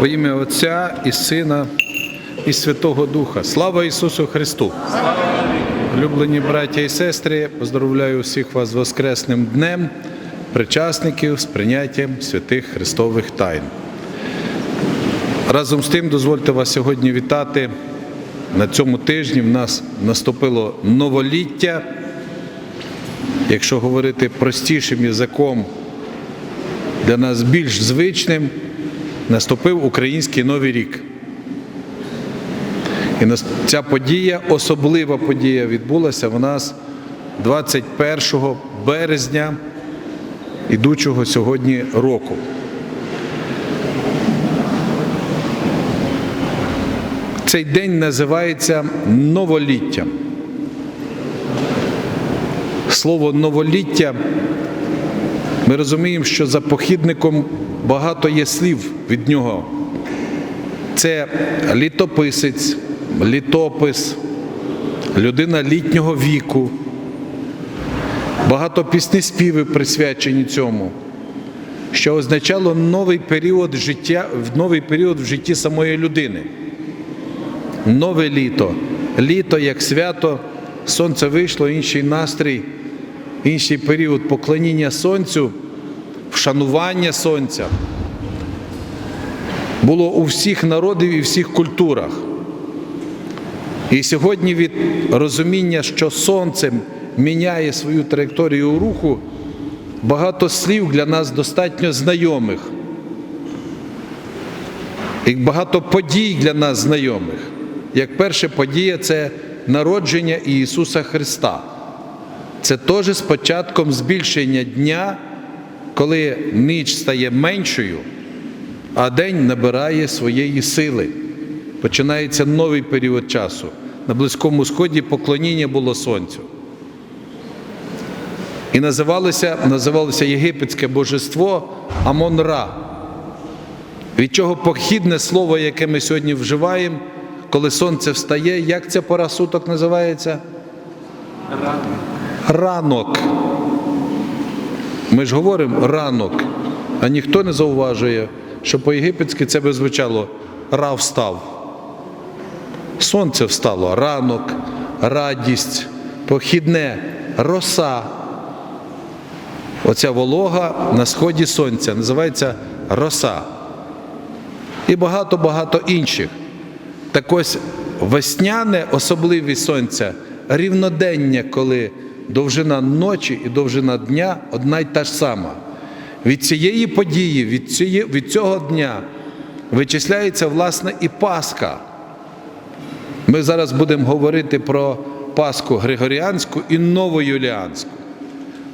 Во ім'я Отця і Сина і Святого Духа. Слава Ісусу Христу! Улюблені браття і сестри, поздравляю всіх вас з Воскресним днем, причасників з прийняттям святих Христових тайн. Разом з тим, дозвольте вас сьогодні вітати. На цьому тижні в нас наступило новоліття. Якщо говорити простішим язиком, для нас більш звичним, наступив український новий рік. І ця подія, особлива подія, відбулася в нас 21 березня ідучого сьогодні року. Цей день називається новоліттям. Слово новоліття ми розуміємо, що за похідником багато є слів від нього. Це літописець, літопис, людина літнього віку. Багато піснеспіви присвячені цьому, що означало новий період життя, новий період в житті самої людини. Нове літо. Літо як свято, сонце вийшло, інший настрій, інший період поклоніння сонцю, вшанування сонця було у всіх народів і всіх культурах. І сьогодні від розуміння, що сонце міняє свою траєкторію руху, багато слів для нас достатньо знайомих. І багато подій для нас знайомих. Як перша подія це народження Ісуса Христа. Це теж з початком збільшення дня, коли ніч стає меншою, а день набирає своєї сили. Починається новий період часу. На Близькому Сході поклоніння було сонцю. І називалося, називалося єгипетське божество Амон-Ра. Від чого похідне слово, яке ми сьогодні вживаємо, коли сонце встає, як ця пора суток називається? Ранок. Ми ж говоримо ранок, а ніхто не зауважує, що по-єгипетськи це би звучало ра встав. Сонце встало, ранок, радість, похідне, роса. Оця волога на сході сонця називається роса. І багато-багато інших. Так ось весняне особливість сонця, рівнодення, коли довжина ночі і довжина дня одна й та ж сама. Від цієї події, від, цієї, від цього дня вичисляється власне і Пасха. Ми зараз будемо говорити про Пасху Григоріанську і Новоюліанську.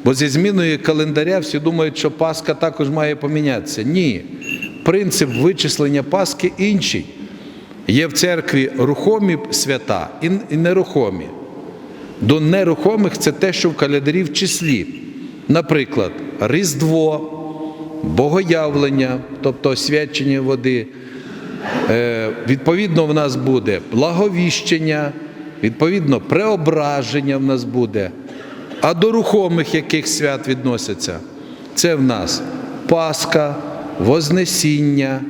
Бо зі зміною календаря всі думають, що Пасха також має помінятися. Ні. Принцип вичислення Пасхи інший. Є в церкві рухомі свята і нерухомі. До нерухомих це те, що в календарі в числі. Наприклад, Різдво, Богоявлення, тобто освячення води. Е, Відповідно, в нас буде благовіщення, відповідно, преображення в нас буде. А до рухомих яких свят відносяться? Це в нас Пасха, Вознесіння,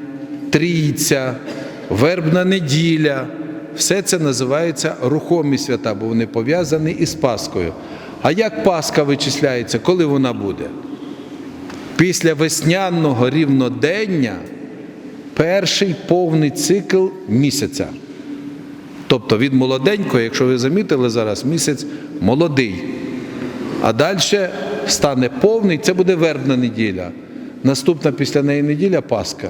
Трійця, Вербна неділя. Все це називається рухомі свята, бо вони пов'язані із Пасхою. А як Пасха вичисляється, коли вона буде? Після весняного рівнодення перший повний цикл місяця. Тобто від молоденького, якщо ви замітили зараз, місяць молодий. А далі стане повний, це буде вербна неділя. Наступна після неї неділя Пасха.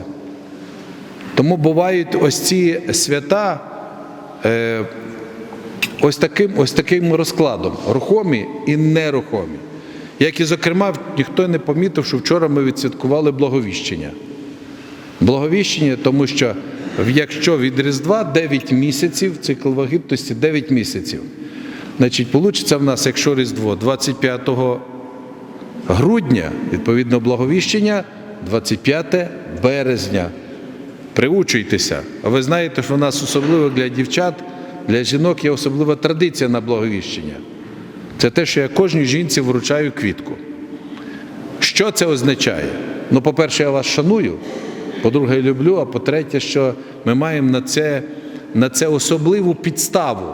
Тому бувають ось ці свята ось таким, ось таким розкладом: рухомі і нерухомі. Як і, зокрема, ніхто не помітив, що вчора ми відсвяткували благовіщення. Благовіщення, тому що якщо від Різдва 9 місяців, цикл вагітності 9 місяців. Значить, вийде в нас, якщо Різдво 25 грудня, відповідно, благовіщення 25 березня. Приучуйтеся. А ви знаєте, що в нас особливо для дівчат, для жінок є особлива традиція на благовіщення. Це те, що я кожній жінці вручаю квітку. Що це означає? Ну, по-перше, я вас шаную. по-друге, люблю, а по-третє, що ми маємо на це, на це особливу підставу.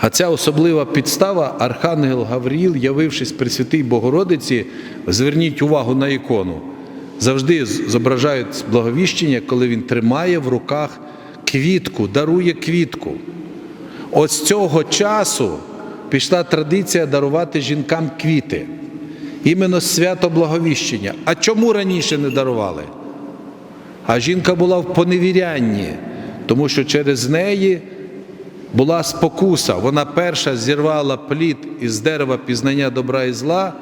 А ця особлива підстава, Архангел Гавріл, явившись при Святій Богородиці, зверніть увагу на ікону. Завжди зображають благовіщення, коли він тримає в руках квітку, дарує квітку. От з цього часу пішла традиція дарувати жінкам квіти. Іменно свято благовіщення. А чому раніше не дарували? А жінка була в поневірянні, тому що через неї була спокуса. Вона перша зірвала плід із дерева пізнання добра і зла.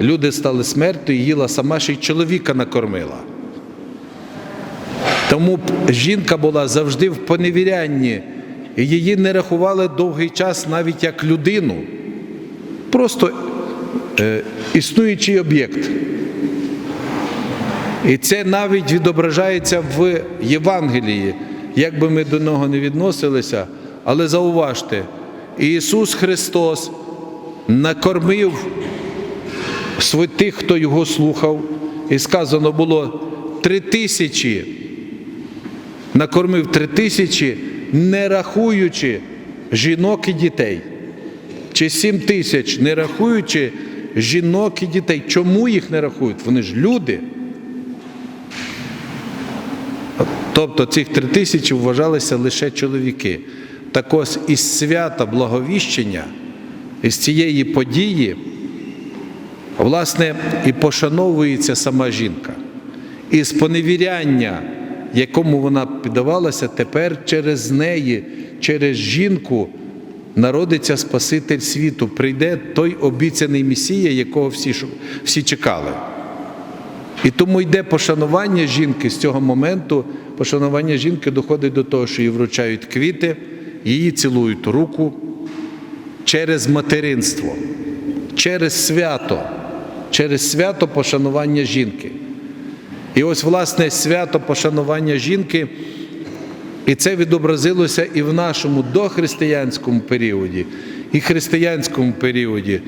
Люди стали смертю і їла сама ще й чоловіка накормила. Тому жінка була завжди в поневірянні, і її не рахували довгий час навіть як людину. Просто е, існуючий об'єкт. І це навіть відображається в Євангелії, як би ми до нього не відносилися, але зауважте, Ісус Христос накормив тих, хто його слухав, і сказано було три тисячі, накормив три тисячі, не рахуючи жінок і дітей. Чи сім тисяч, не рахуючи жінок і дітей. Чому їх не рахують? Вони ж люди. Тобто цих три тисячі вважалися лише чоловіки. Так ось із свята благовіщення, із цієї події, власне, і пошановується сама жінка. Із поневіряння, якому вона піддавалася, тепер через неї, через жінку народиться Спаситель світу, прийде той обіцяний Месія, якого всі, всі чекали. І тому йде пошанування жінки з цього моменту. Пошанування жінки доходить до того, що їй вручають квіти, її цілують руку через материнство, через свято, через свято пошанування жінки. І ось, власне, свято пошанування жінки, і це відобразилося і в нашому дохристиянському періоді, і християнському періоді.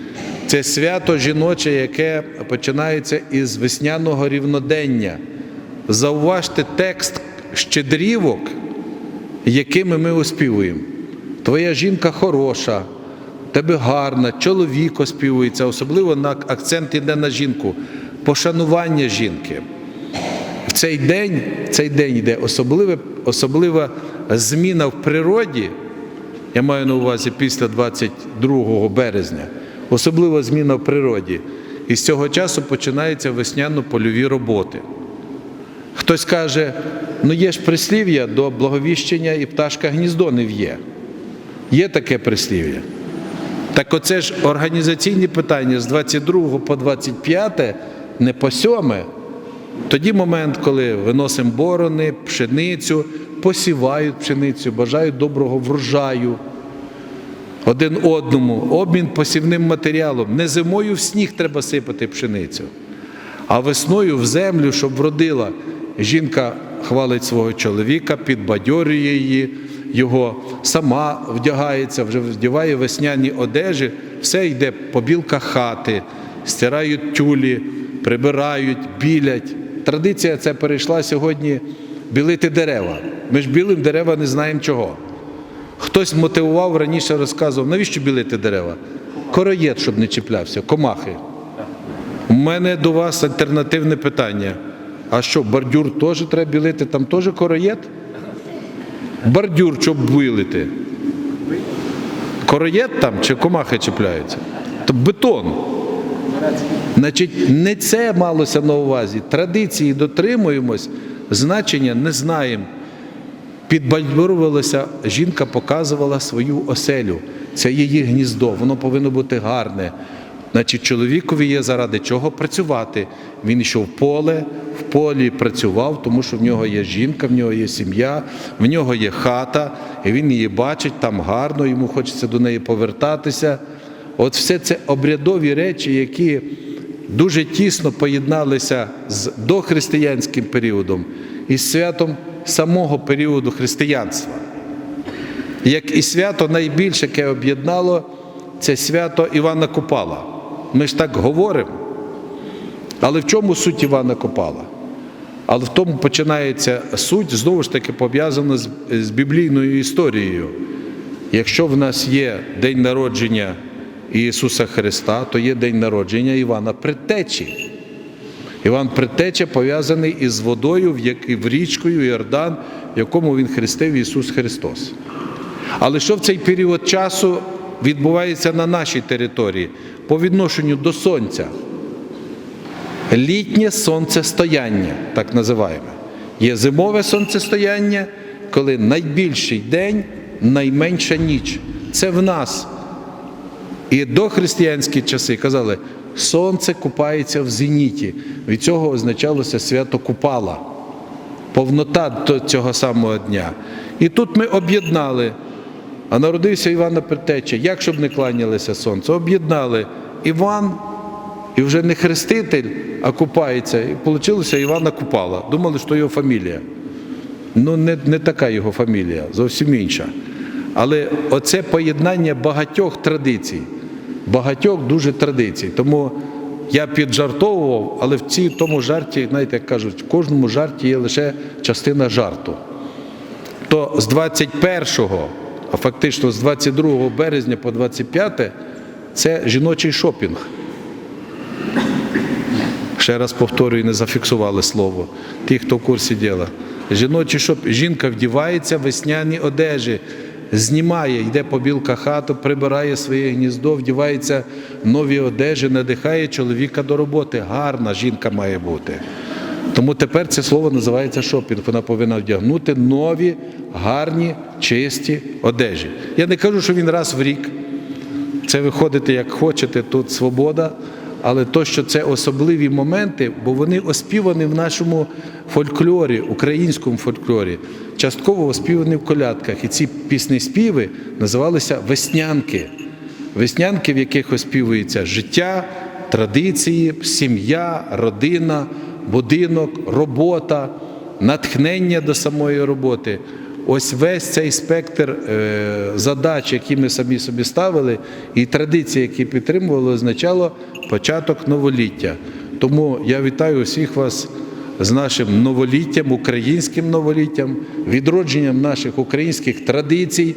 Це свято жіноче, яке починається із весняного рівнодення. Зауважте текст щедрівок, якими ми оспівуємо. Твоя жінка хороша, тебе гарна, чоловік оспівується, особливо на акцент йде на жінку, пошанування жінки. В цей день, в цей день йде особливе, особлива зміна в природі. Я маю на увазі після 22 березня, особлива зміна в природі. І з цього часу починаються весняно-польові роботи. Хтось каже, ну є ж прислів'я до благовіщення і пташка гніздо не в'є. Є таке прислів'я. Так оце ж організаційні питання з 22 по 25, не по 7. Тоді момент, коли виносимо борони, пшеницю, посівають пшеницю, бажають доброго врожаю один одному, обмін посівним матеріалом. Не зимою в сніг треба сипати пшеницю, а весною в землю, щоб вродила. Жінка хвалить свого чоловіка, підбадьорює її, його сама вдягається, вже вдягає весняні одежі, все йде побілка хати, стирають тюлі, прибирають, білять. Традиція ця перейшла сьогодні білити дерева. Ми ж білим дерева не знаємо чого. Хтось мотивував раніше розказував, навіщо білити дерева? Короєд, щоб не чіплявся, комахи. У мене до вас альтернативне питання. А що, бордюр теж треба білити? Там теж короєд? Бордюр, щоб білити. Короєд там чи комахи чіпляються? То бетон. Значить, не це малося на увазі. Традиції дотримуємось, значення не знаємо. Підбадьорювалася, жінка показувала свою оселю. Це її гніздо, воно повинно бути гарне. Значить, чоловікові є заради чого працювати. Він йшов в поле, в полі працював, тому що в нього є жінка, в нього є сім'я, в нього є хата, і він її бачить там гарно, йому хочеться до неї повертатися. От все це обрядові речі, які дуже тісно поєдналися з дохристиянським періодом і з святом самого періоду християнства. Як і свято найбільше, яке об'єднало, це свято Івана Купала. Ми ж так говоримо. Але в чому суть Івана Купала? Але в тому починається суть, знову ж таки, пов'язана з, з біблійною історією. Якщо в нас є день народження Ісуса Христа, то є день народження Івана Предтечі. Іван Предтеча пов'язаний із водою, в якій в річкою Йордан, в якому він хрестив Ісус Христос. Але що в цей період часу відбувається на нашій території по відношенню до Сонця? Літнє сонцестояння, так називаємо. Є зимове сонцестояння, коли найбільший день, найменша ніч. Це в нас. І дохристиянські часи казали, сонце купається в зеніті. Від цього означалося свято Купала, повнота до цього самого дня. І тут ми об'єднали, а народився Івана Предтеча, як щоб не кланялися сонце, об'єднали Іван і вже не хреститель, а купається. І вийшло Івана Купала. Думали, що його фамілія. Ну, не, не така його фамілія, зовсім інша. Але оце поєднання багатьох традицій, багатьох дуже традицій. Тому я піджартовував, але в цій тому жарті, знаєте, як кажуть, в кожному жарті є лише частина жарту. То з 21-го, а фактично з 22 березня по 25 це жіночий шопінг. Ще раз повторюю, не зафіксували слово. Ті, хто в курсі діла. Жіночі шоп... Жінка вдівається в весняні одежі, знімає, йде по білка хату, прибирає своє гніздо, вдівається в нові одежі, надихає чоловіка до роботи. Гарна жінка має бути. Тому тепер це слово називається шопінг. Вона повинна вдягнути нові, гарні, чисті одежі. Я не кажу, що він раз в рік. Це виходите як хочете, тут свобода. Але то, що це особливі моменти, бо вони оспівані в нашому фольклорі, українському фольклорі, частково оспівані в колядках. І ці пісні співи називалися веснянки. Веснянки, в яких оспівується життя, традиції, сім'я, родина, будинок, робота, натхнення до самої роботи. Ось весь цей спектр е, задач, які ми самі собі ставили, і традиції, які підтримували, означало початок новоліття. Тому я вітаю всіх вас з нашим новоліттям, українським новоліттям, відродженням наших українських традицій.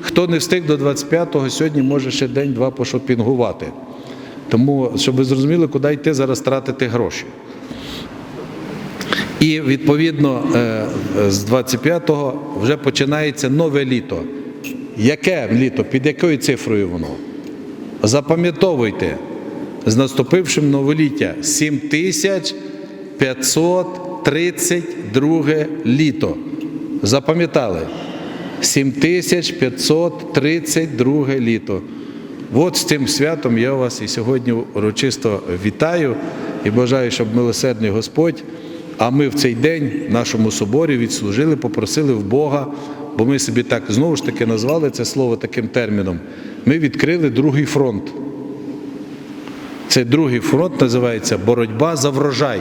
Хто не встиг до 25-го, сьогодні може ще день-два пошопінгувати. Тому, щоб ви зрозуміли, куди йти зараз тратити гроші. І відповідно е, з 25-го вже починається нове літо. Яке літо? Під якою цифрою воно? Запам'ятовуйте, з наступившим новоліття 7532 літо. Запам'ятали? 7532 літо. От з цим святом я вас і сьогодні урочисто вітаю і бажаю, щоб милосердний Господь. А ми в цей день в нашому соборі відслужили, попросили в Бога, бо ми собі так знову ж таки назвали це слово таким терміном. Ми відкрили другий фронт. Цей другий фронт називається боротьба за врожай.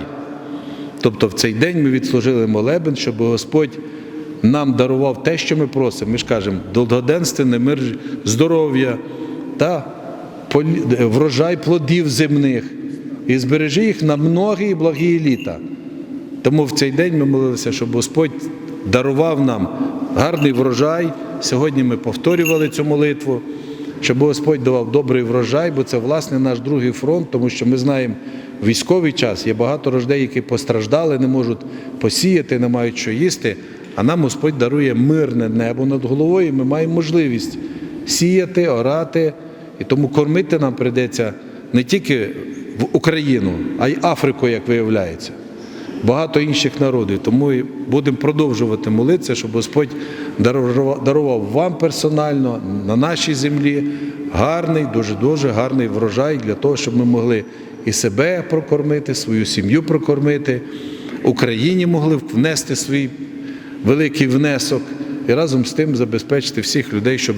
Тобто в цей день ми відслужили молебен, щоб Господь нам дарував те, що ми просимо. Ми ж кажемо, довгоденственне мир, здоров'я та врожай плодів земних і збережи їх на многі благі літа. Тому в цей день ми молилися, щоб Господь дарував нам гарний врожай. Сьогодні ми повторювали цю молитву, щоб Господь давав добрий врожай, бо це власне наш другий фронт, тому що ми знаємо, військовий час є багато рождей, які постраждали, не можуть посіяти, не мають що їсти. А нам Господь дарує мирне небо над головою. Ми маємо можливість сіяти, орати, і тому кормити нам прийдеться не тільки в Україну, а й Африку, як виявляється багато інших народів. Тому і будемо продовжувати молитися, щоб Господь дарував вам персонально на нашій землі гарний, дуже дуже гарний врожай для того, щоб ми могли і себе прокормити, свою сім'ю прокормити, Україні могли внести свій великий внесок. І разом з тим забезпечити всіх людей, щоб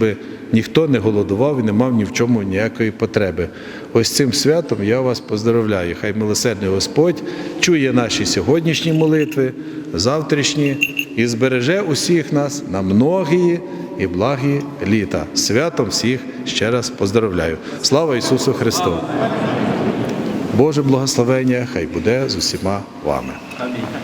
ніхто не голодував і не мав ні в чому ніякої потреби. Ось цим святом я вас поздравляю. Хай милосердний Господь чує наші сьогоднішні молитви, завтрашні і збереже усіх нас на многії і благі літа. Святом всіх ще раз поздравляю. Слава Ісусу Христу! Боже благословення, хай буде з усіма вами. Амінь.